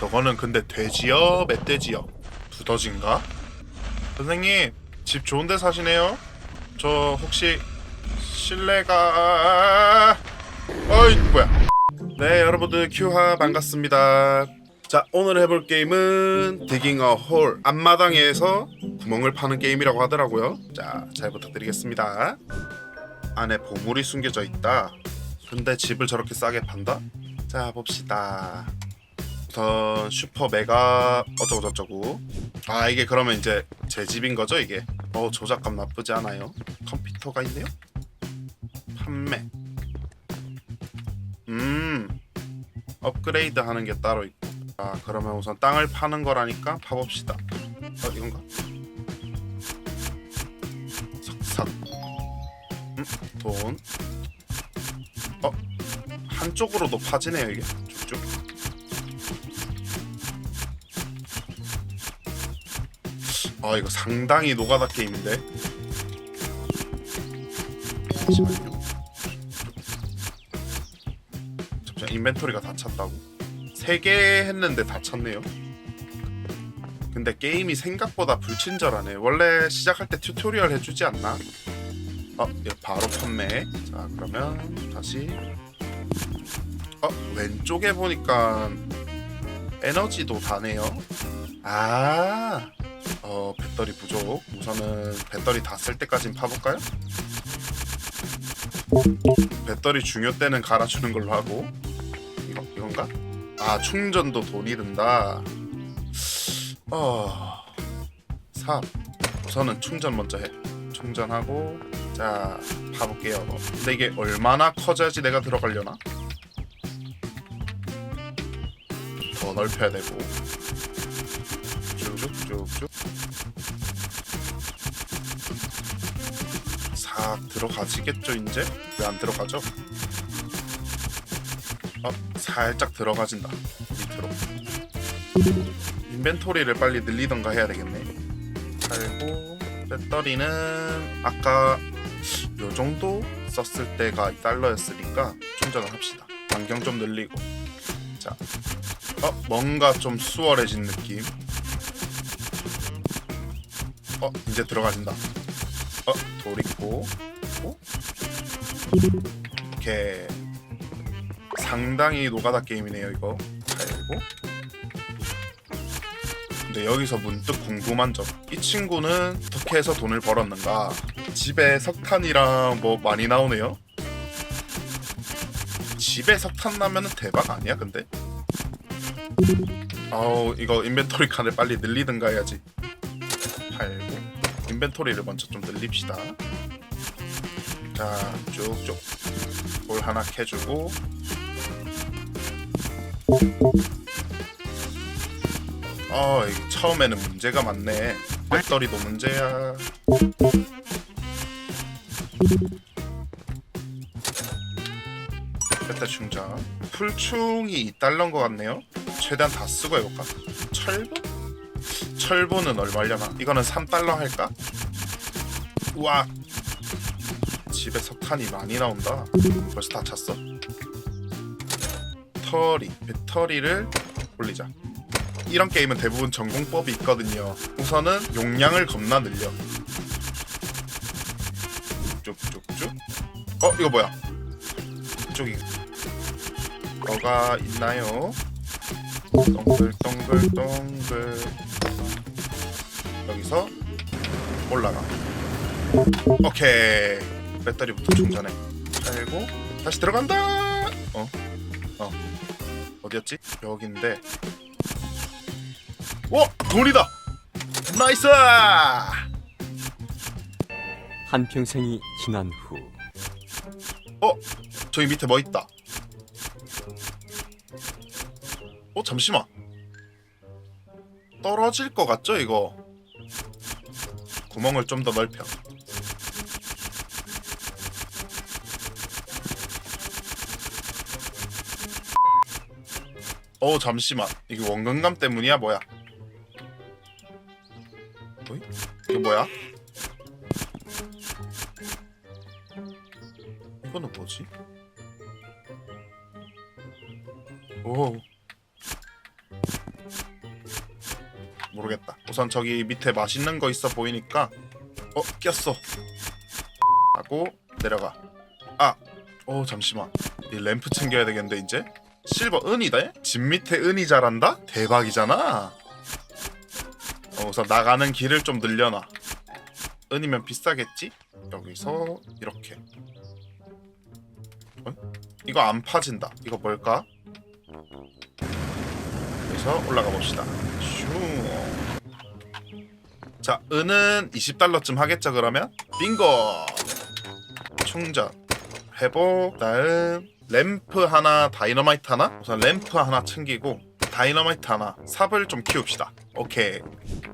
저거는 근데 돼지요? 멧돼지요? 두더지인가? 선생님 집 좋은데 사시네요? 저 혹시 실례가 어이 뭐야. 네 여러분들 큐하 반갑습니다. 자 오늘 해볼 게임은 디깅 어홀 앞마당에서 구멍을 파는 게임이라고 하더라고요. 자 잘 부탁드리겠습니다. 안에 보물이 숨겨져 있다. 근데 집을 저렇게 싸게 판다? 자 봅시다 우선 슈퍼 메가 어쩌고 저쩌고. 아 이게 그러면 이제 제 집인 거죠 이게? 어 조작감 나쁘지 않아요. 컴퓨터가 있네요? 판매. 음 업그레이드 하는 게 따로 있고 아 그러면 우선 땅을 파는 거라니까 파봅시다. 어 이건가? 석삭 음, 돈. 어? 한쪽으로도 파지네요 이게 아 이거 상당히 노가다 게임인데? 잠시만요. 잠시만 인벤토리가 다 찼다고? 3개 했는데 다 찼네요? 근데 게임이 생각보다 불친절하네. 원래 시작할 때 튜토리얼 해주지 않나? 어, 바로 판매. 자 그러면 다시. 어 왼쪽에 보니까 에너지도 다네요. 아 어, 배터리 부족. 우선은 배터리 다 쓸 때까진 파볼까요? 배터리 중요 때는 갈아주는 걸로 하고 이거 이건가? 아 충전도 돈이 든다. 어, 3. 우선은 충전 먼저 해. 충전하고 자 파볼게요. 근데 이게 얼마나 커져야지 내가 들어가려나? 더 넓혀야 되고 쭉쭉쭉쭉 싹 들어가지겠죠 이제? 왜 안 들어가죠? 어 살짝 들어가진다 밑으로. 인벤토리를 빨리 늘리던가 해야 되겠네. 그리고 배터리는 아까 요 정도 썼을 때가 달러였으니까 충전을 합시다. 반경 좀 늘리고. 자 어 뭔가 좀 수월해진 느낌 어 이제 들어가진다. 어 돌 있고. 어? 이렇게 상당히 노가다 게임이네요 이거. 그리고. 근데 여기서 문득 궁금한 점. 이 친구는 어떻게 해서 돈을 벌었는가? 집에 석탄이랑 뭐 많이 나오네요. 집에 석탄 나면은 대박 아니야 근데? 아우 이거 인벤토리 칸을 빨리 늘리든가 해야지. 팔고 인벤토리를 먼저 좀 늘립시다. 자 쭉쭉. 볼 하나 캐주고. 아 이게 처음에는 문제가 많네. 배터리도 문제야. 배터 충전. 풀충이 2달러인 것 같네요. 최대한 다 쓰고 해볼까? 철분? 철분은 얼마려나? 이거는 3달러 할까? 우와. 집에 석탄이 많이 나온다. 벌써 다 찼어? 배터리 배터리를 올리자. 이런 게임은 대부분 전공법이 있거든요. 우선은 용량을 겁나 늘려. 쭉쭉쭉. 어 이거 뭐야? 이쪽이 뭐가 있나요? 동글동글동글 여기서 올라가 오케이 배터리부터 충전해 그리고 다시 들어간다 어? 어 어디였지? 여긴데 오! 돈이다! 나이스! 한평생이 지난 후 어? 저기 밑에 뭐 있다 어 잠시만 떨어질 것 같죠 이거 구멍을 좀 더 넓혀. 어 잠시만. 이게 원근감 때문이야 뭐야? 어이? 이거 뭐야? 이거는 뭐지? 오 모르겠다. 우선 저기 밑에 맛있는 거 있어 보이니까 어 꼈어. 하고 내려가. 아, 어 잠시만. 이 램프 챙겨야 되겠는데 이제 실버 은이다. 집 밑에 은이 자란다? 대박이잖아. 어, 우선 나가는 길을 좀 늘려놔. 은이면 비싸겠지? 여기서 이렇게. 어? 이거 안 파진다. 이거 뭘까? 여기서 올라가 봅시다. 슈. 자, 은은 20달러쯤 하겠죠, 그러면? 빙고! 충전. 회복. 다음 램프 하나, 다이너마이트 하나? 우선 램프 하나 챙기고 다이너마이트 하나. 삽을 좀 키웁시다. 오케이.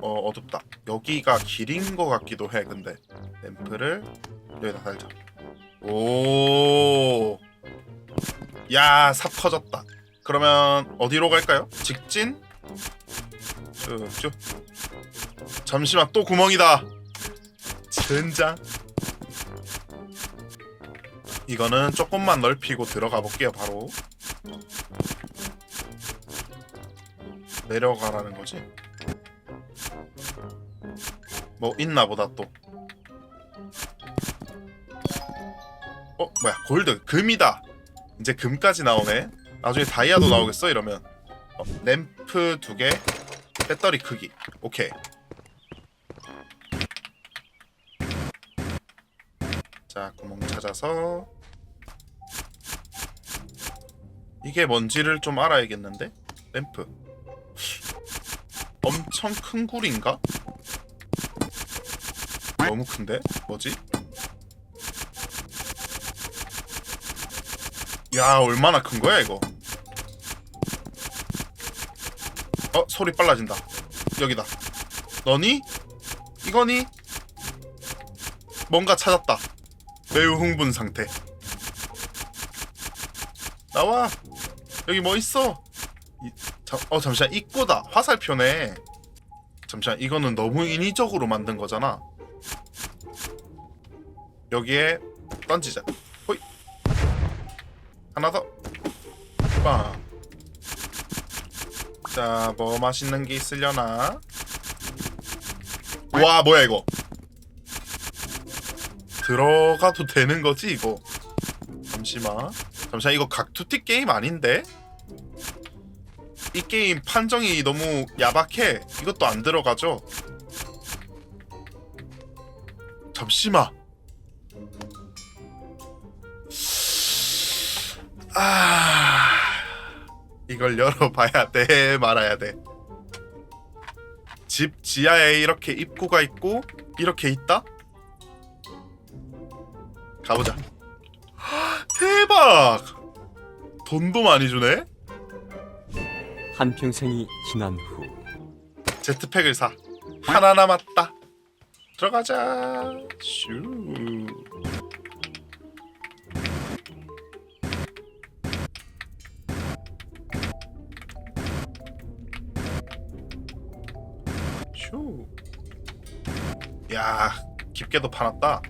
어, 어둡다. 여기가 길인 것 같기도 해, 근데. 램프를 여기다 달자. 오. 야, 삽 터졌다. 그러면 어디로 갈까요? 직진? 쭉쭉. 잠시만 또 구멍이다. 젠장. 이거는 조금만 넓히고 들어가 볼게요. 바로 내려가라는 거지. 뭐 있나 보다 또. 어 뭐야 골드 금이다. 이제 금까지 나오네. 나중에 다이아도 나오겠어 이러면. 어, 램프 두 개, 배터리 크기. 오케이. 자 구멍 찾아서 이게 뭔지를 좀 알아야겠는데 램프 엄청 큰 굴인가? 너무 큰데? 뭐지? 야 얼마나 큰 거야 이거? 어 소리 빨라진다. 여기다. 너니? 이거니? 뭔가 찾았다. 매우 흥분 상태. 나와. 여기 뭐 있어? 이, 잠, 어 잠시만. 입구다. 화살표네. 잠시만. 이거는 너무 인위적으로 만든 거잖아. 여기에 던지자 하나 더 빵. 자, 뭐 맛있는 게 있으려나? 와, 뭐야 이거? 들어가도 되는 거지 이거? 잠시만. 잠시만 이거 각투티 게임 아닌데? 이 게임 판정이 너무 야박해. 이것도 안 들어가죠? 잠시만. 아 이걸 열어봐야 돼 말아야 돼. 집 지하에 이렇게 입구가 있고 이렇게 있다. 가보자. 대박! 돈도 많이 주네. 한 평생이 지난 후 제트팩을 사. 하나 남았다. 들어가자. 슈. 슈. 야, 깊게도 파놨다.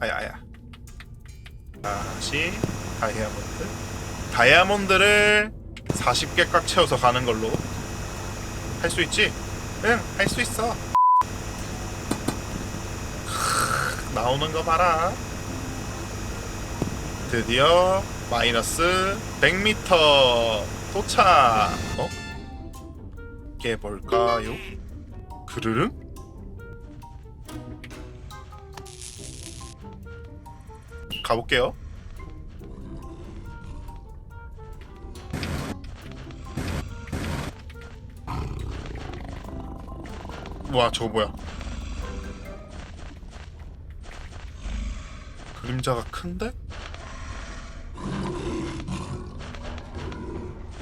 아야, 아야. 다시 다이아몬드. 다이아몬드를 40개 꽉 채워서 가는 걸로 할 수 있지? 응, 할 수 있어. 크으, 나오는 거 봐라. 드디어 마이너스 100m 도착. 어? 이게 뭘까요? 그르릉? 가볼게요. 와 저거 뭐야 그림자가 큰데?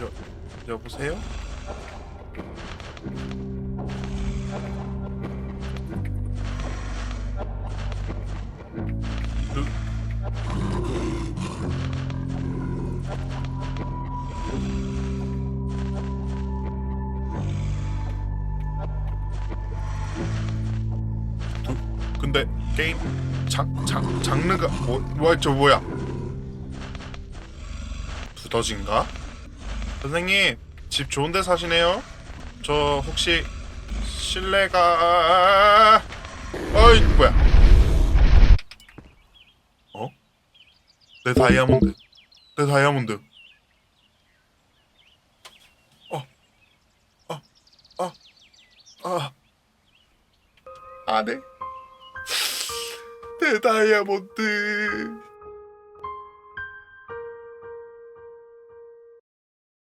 여, 여보세요? 누, 근데 게임 장, 장, 장르가 뭐, 뭐야 저 뭐야 두더진가? 선생님 집 좋은데 사시네요? 저 혹시 실례가 어이 뭐야? 어? 내 다이아몬드. 내 다이아몬드. 어. 어. 어. 어. 안 해. 내 다이아몬드.